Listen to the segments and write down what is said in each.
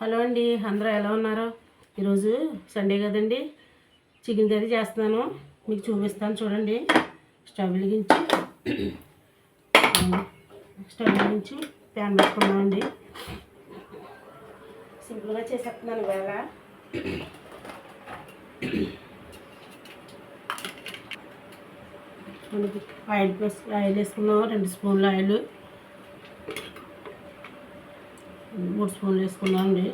Hello అండి అందరూ ఎలా ఉన్నారు? ఈరోజు సండే కదండి. చికెన్ కర్రీ చేస్తున్నాను. మీకు చూపిస్తాను చూడండి. స్టవ్ వెలిగించి స్టవ్ వెలిగించి ప్యాన్ పెట్టుకున్నామండి సింపుల్గా చేసేస్తున్నాను ఇవాళ. ఆయిల్ ఆయిల్ వేసుకున్నాం రెండు స్పూన్లు ఆయిల్. మూడు స్పూన్లు వేసుకున్నామండి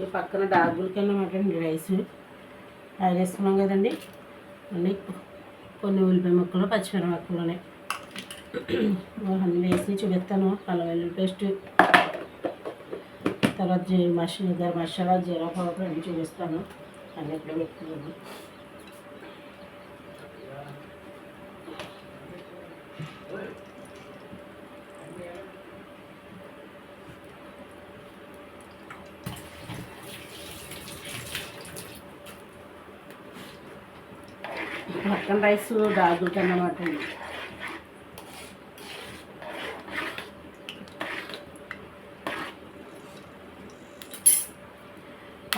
ఈ పక్కన డాగులకి అన్నమాట అండి రైస్. ఆయిల్ వేసుకున్నాం కదండి. అన్నీ కొన్ని ఉల్లిపాయ ముక్కలు పచ్చిమిరప ముక్కలునే అన్నీ వేసి చూపిస్తాను. అల్లం వెల్లుల్లి పేస్ట్. తర్వాత జీ మసాలా గరం మసాలా జీరా పౌడర్ అన్నీ చూపిస్తాను. అన్నీ ఇక్కడ పెట్టుకున్నాను చికెన్ రైస్ దాగుతుంది అన్నమాట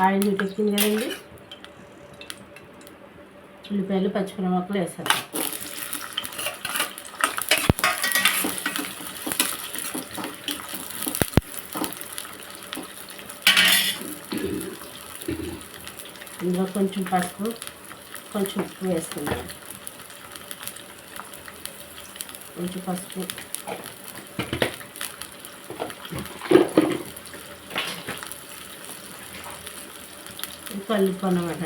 ఆయిల్ చూపించింది కదండి. ఉల్లిపాయలు మొక్కలు వేసాను ఇందులో కొంచెం పసుపు కొంచెం ఉప్పు వేస్తున్నాను కొంచెం పసుపు. కలుపు అన్నమాట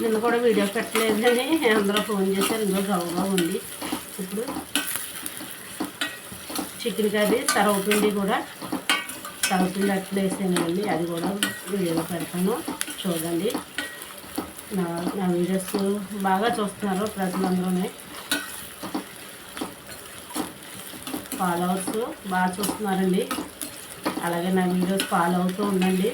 నిన్న కూడా వీడియో పెట్టలేదని అందరూ ఫోన్ చేశారు ఇంకో గౌరవ ఉంది. ఇప్పుడు చికెన్ కర్రీ సర్వపిండి కూడా. సర్వపిండి అట్లా వేసానండి అది కూడా వీడియోలో పెడతాను. చూడండి. నా నా వీడియోస్ బాగా చూస్తున్నారు ప్రజలందరూనే. ఫాలోవర్స్ బాగా చూస్తున్నారండి. అలాగే నా వీడియోస్ ఫాలో అవుతూ ఉండండి.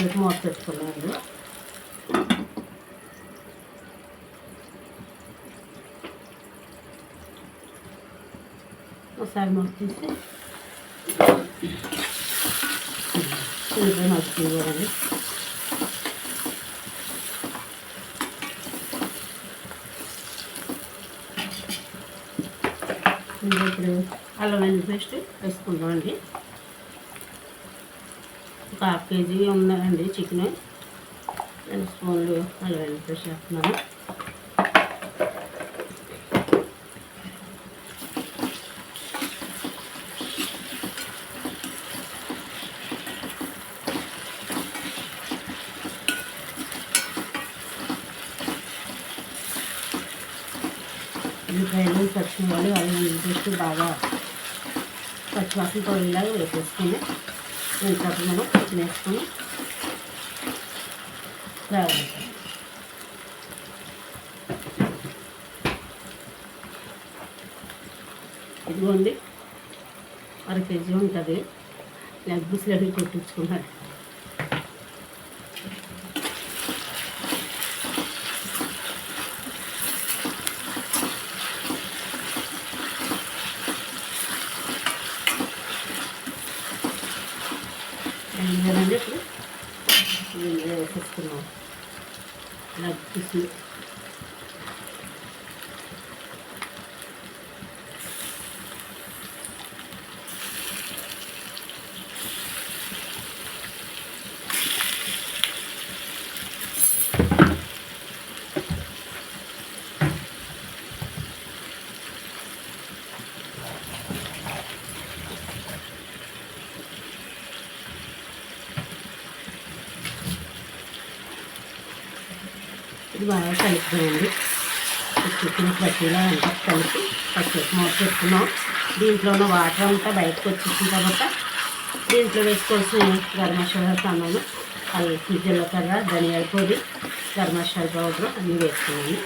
సేపు మూత పెట్టుకున్నాను. ఒకసారి మూత తీసి ఉల్లిపాయ మగ్గుతుంది ఇప్పుడు అల్లం వెల్లుల్లి పేస్ట్ వేసుకుందాం అండి ఒక హాఫ్ కేజీ ఉన్నాయండి చికెన్. రెండు స్పూన్లు అల్లం వెల్లుల్లి పేస్ట్ వేస్తున్నాను ఉల్లిపాయలు పచ్చిమిరపకాయలు అల్లం వెల్లుల్లి బాగా పచ్చివాసన పొడిలాగా వేసేసుకొని ఇంకా మనం చికెన్ వేసుకొని రావాలి ఇదిగోండి అర కేజీ ఉంటుంది. లెగ్ పీసులు అవి కొట్టించుకున్నాడు వేసేసుకున్నాం లెగ్ ఇది బాగా కలుపుతామండి చికెన్ పట్టిలా అంతా కలిపి పచ్చి మూత పెట్టుకున్నాం. దీంట్లో ఉన్న వాటర్ అంతా బయటకు వచ్చేసిన తర్వాత దీంట్లో వేసుకోవాల్సిన గరం మసాలా సామాను అల్లి జీలకర్ర ధనియాల పొడి గరం మసాలా పౌడర్ అన్నీ వేసుకున్నాను.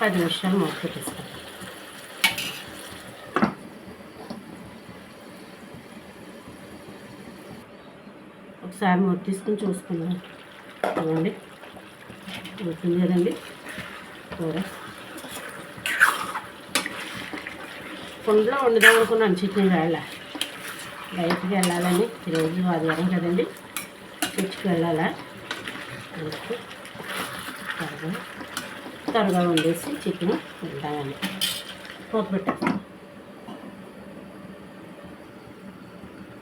పది నిమిషాలు మూత పెట్టేస్తాను. ఒకసారి మూత తీసుకుని చూసుకున్నాను చూడండి. ఉడుతుంది కదండి కూర. కుండలో వండుదాం అనుకున్నాను చికెన్ వేళ. బయటికి వెళ్ళాలని ఈరోజు ఆదివారం కదండి. చర్చికి వెళ్ళాలా? అందుకు త్వరగా త్వరగా వండేసి చికెన్ వెళ్దామని పోత పెట్టేస్తాం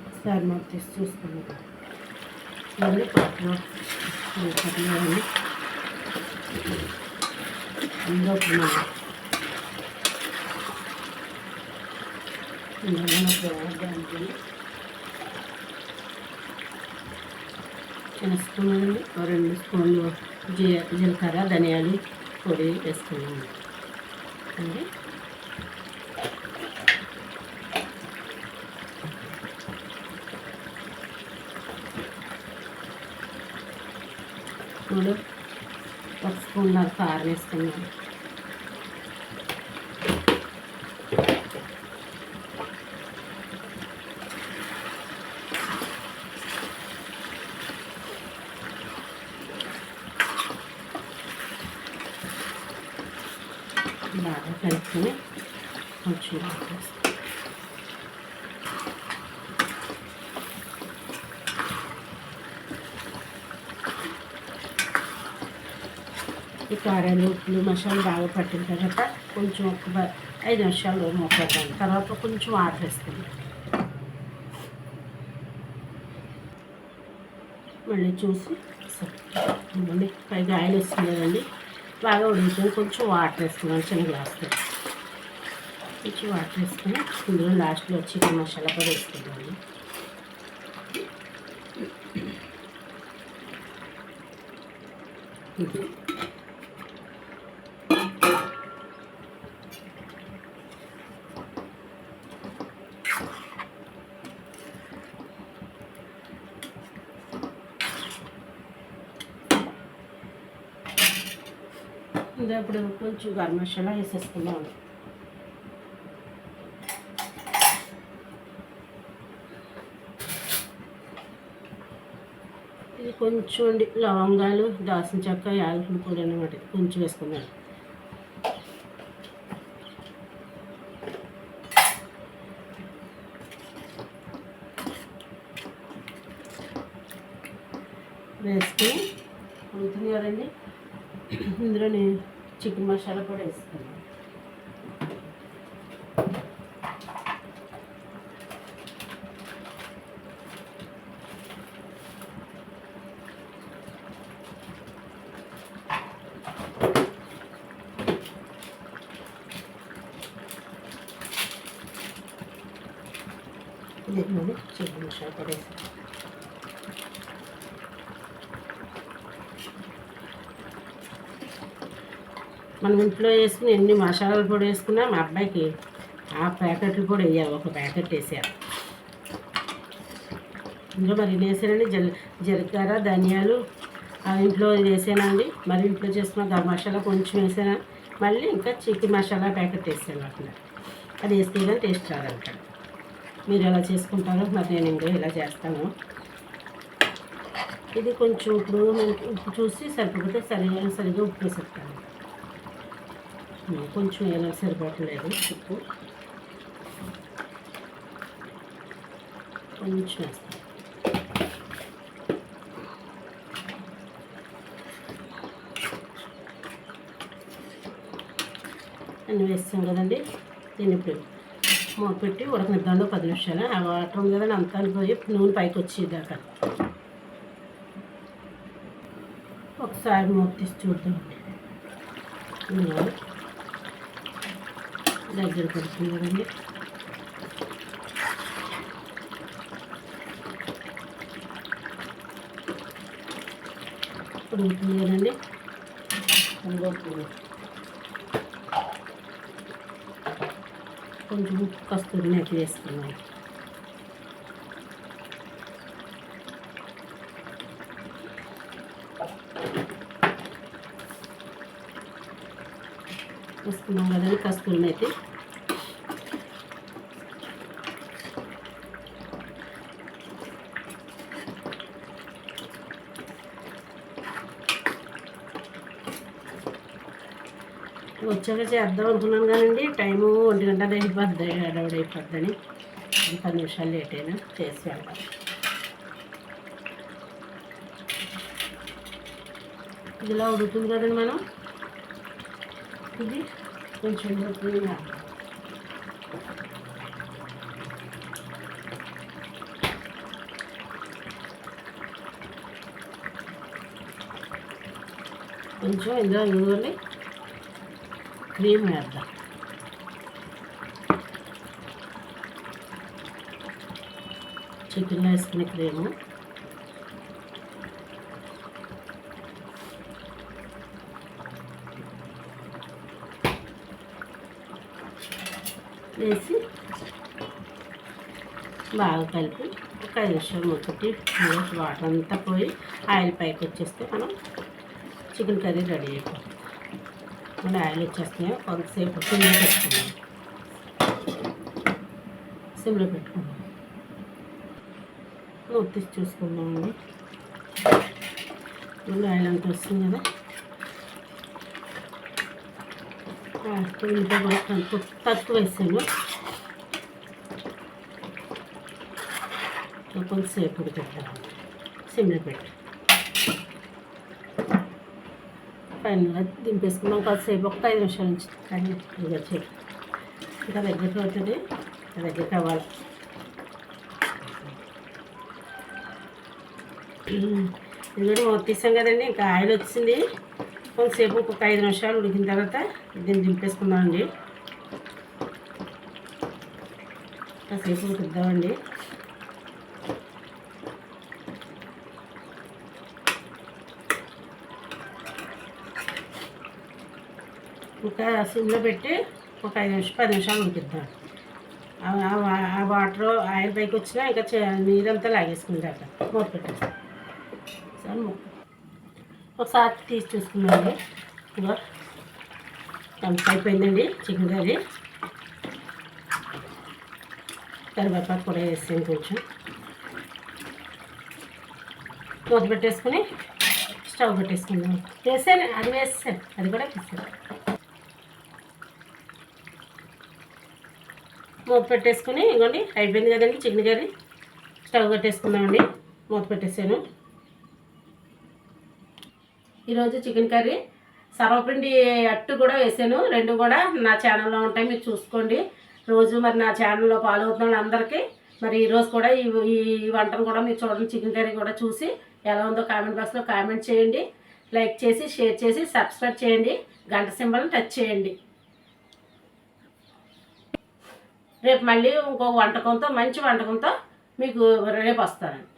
ఒకసారి మాకు తీసి చూసుకున్నాం మళ్ళీ పాటలో పట్టలేదండి అందులో ఇప్పుడు మనం చిన్న స్పూన్ అండి ఒక రెండు స్పూన్లు జీ జీలకర్ర ధనియాలు పొడి వేసుకున్నాము అండి ఇప్పుడు ఒక స్పూన్ కారం వేసుకున్నాను బాగా కలుపుకొని కొంచెం ఈ కారాలు ఉప్పులు మసాలా బాగా పట్టిన తర్వాత కొంచెం ఒక బ- ఐదు నిమిషాలు మూపేద్దాం. తర్వాత కొంచెం వాటర్ వేస్తాను మళ్ళీ చూసి మళ్ళీ పైగా ఆయిల్ వేస్తుంది కదండి. బాగా ఉడుకుతుంది కొంచెం వాటర్ వేసుకున్నాను చిన్న గ్లాస్తో. కొంచెం వాటర్ వేసుకుని ఇందులో లాస్ట్లో చికెన్ మసాలా కూడా వేసుకుంటాను Mm-hmm. ఇప్పుడు కొంచెం గరం మసాలా వేసేసుకున్నాం ఇది కొంచెం అండి లవంగాలు దాసిన చెక్క యాలకుల పొడి అనమాట కొంచెం వేసుకున్నాను వేసుకుని ఉడుతుంది కదండి. చికెన్ మసాలా కూడా వేసుకున్నాను దీనిలోనే చికెన్ మసాలా కూడా వేసుకున్నాను మనం ఇంట్లో వేసుకుని ఎన్ని మసాలాలు పొడి వేసుకున్నా మా అబ్బాయికి ఆ ప్యాకెట్లు కూడా వేయాలి ఒక ప్యాకెట్ వేసారు ఇందులో మరి వేసానండి జల్ జీలకర్ర ధనియాలు. ఆ ఇంట్లో వేసానండి మరి ఇంట్లో చేసుకున్న గరం మసాలా కొంచెం వేసాను మళ్ళీ ఇంకా చికెన్ మసాలా ప్యాకెట్ వేసాను అట్లా అది వేస్తే కానీ టేస్ట్ రాదంట మీరు ఎలా చేసుకుంటారో మరి నేను ఇంకా ఇలా చేస్తాను. ఇది కొంచెం ఇప్పుడు మనకి ఉప్పు చూసి సరిపోతే సరిగా సరిగా ఉప్పు వేసేస్తాను. కొంచెం ఎలా సరిపోవట్లేదు ఉప్పు. కొంచెం వేస్తాను అన్నీ వేస్తాం కదండి దీన్ని ఇప్పుడు మూత పెట్టి ఉడకనిద్దాం పది నిమిషాలు. ఆ వాటర్ ఉంది కదండి అంతా పోయి నూనె పైకి వచ్చేదాకా. ఒకసారి మూత తీసి చూద్దామండి. నూనె. దగ్గర పడుతుంది కదండి. ఉడుకుతుంది కదండి. అందులో కొంచెం కస్తూరి మేతి వేసుకున్నాం వేసుకున్నాం కదండి కస్తూరిని అయితే వచ్చాక చేద్దాం అనుకున్నాను కానండి. టైము ఒంటి గంట అయిపోద్ది అడవుడు అయిపోద్దని. పది నిమిషాలు లేట్ అయినా చేసి వెళ్దాం. ఇలా ఉడుకుతుంది కదండి మనం. ఇది కొంచెం ఉడుకుతుంది కొంచెం ఇందులో నూనె క్రీమ్ వేద్దాం. చికెన్ వేసుకునే క్రీము. వేసి బాగా కలిపి ఒక ఐదు నిమిషాలు ఒకటి వాటర్ అంతా పోయి ఆయిల్ పైకి వచ్చేస్తే మనం చికెన్ కర్రీ రెడీ అయిపోతుంది. మన ఆయిల్ వచ్చేస్తున్నాయి. కొంతసేపు సిమ్లో పెట్టుకున్నాం సిమ్లో పెట్టుకున్నాం మూత తీసి ఆయిల్ అంతా వస్తుంది కదా? ఉల్లిపాయ కూడా తక్కువ తక్కువ వేసాను కొంతసేపు ఉడికిద్దాం సిమ్లో పెట్టి పైన దింపేసుకున్నాం కాసేపు ఒక ఐదు నిమిషాల నుంచి కానీ ఇక ఇంకా దగ్గరికి అవుతుంది. ఇంకా దగ్గరికి అవ్వాలి. ఇది కూడా తీసాం కదండి. ఇంకా ఆయిల్ వచ్చింది. కొంతసేపు ఒక ఐదు నిమిషాలు ఉడికిన తర్వాత దీన్ని దింపేసుకుందామండి. కాసేపు ఉడికిద్దామండి. ఒక సిమ్లో పెట్టి ఒక ఐదు నిమిషం పది నిమిషాలు ఉడికిద్దాం. ఆ- వాటర్ ఆయిల్ పైకి వచ్చినా ఇంకా నీరంతా లాగేసుకుందాక మూత పెట్టేస్తాం. ఒకసారి తీసి చూసుకున్నాండి ఇదిగో ఎంత అయిపోయిందండి చికెన్ కర్రీ కరివేపాకు కూడా వేసాను కొంచెం. మూత పెట్టేసుకుని స్టవ్ పెట్టేసుకుందాం వేసాను అది వేసాను అది కూడా వేసాను మూత పెట్టేసుకుని ఇవ్వండి అయిపోయింది కదండి చికెన్ కర్రీ స్టవ్ పెట్టేసుకున్నామండి మూత పెట్టేసాను. ఈరోజు చికెన్ కర్రీ. సర్వపిండి అట్టు కూడా వేసాను. రెండు కూడా నా ఛానల్లో ఉంటాయి మీరు చూసుకోండి. రోజు మరి నా ఛానల్లో ఫాలో అవుతున్న అందరికీ మరి ఈరోజు కూడా ఈ ఈ వంటను కూడా మీరు చూడండి చికెన్ కర్రీ కూడా చూసి ఎలా ఉందో కామెంట్ బాక్స్లో కామెంట్ చేయండి. లైక్ చేసి షేర్ చేసి సబ్స్క్రైబ్ చేయండి. గంట సింబల్ని టచ్ చేయండి. రేపు మళ్ళీ ఇంకో వంటకంతో మంచి వంటకంతో మీకు రేపు వస్తానండి